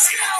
Let's go!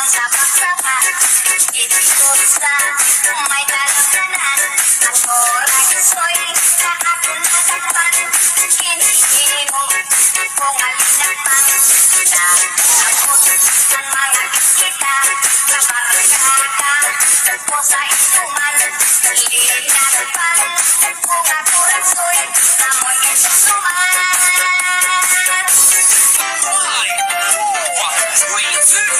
nagsapaksakan Itikot sa may talunan Ang oras so'y kahapon nagagpan Iniinom kung alin ang pangitagot Ang mga kita Kabarkada Tagpo sa isuman Ilinagpan Tagpo nga kurasoy Amoy kasuman One, two, three, two.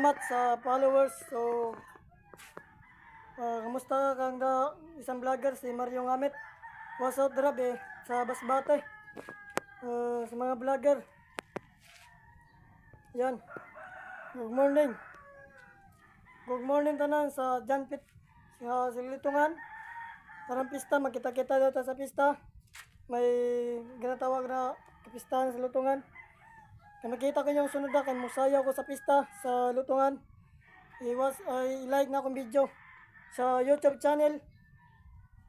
Salamat sa followers. So, ah, kamusta kang da isang vlogger si Mario Ngamit. What's up, Drabe, sa Basbate. Ah, sa mga vlogger. Yan. Good morning. Good morning tanan sa John Pit sa Silitungan. Parang pista, magkita-kita dito sa pista. May ginatawag na kapistahan sa Lutungan. Kaya makita ko yung sunod na, kaya musayaw ko sa pista sa Lutungan. I-was, ay like na akong video sa YouTube channel.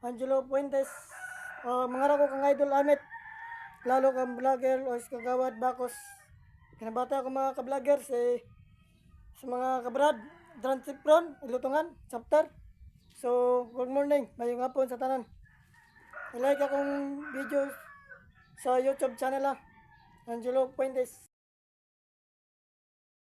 Angelo Fuentes. Uh, mga ko kang idol amit. Lalo kang vlogger o kagawad bakos. Kinabata ako mga ka-vlogger sa, sa mga kabrad. Transipron, Lutungan, chapter. So, good morning. Mayong hapon sa tanan. I-like akong video sa YouTube channel ah. Angelo Fuentes.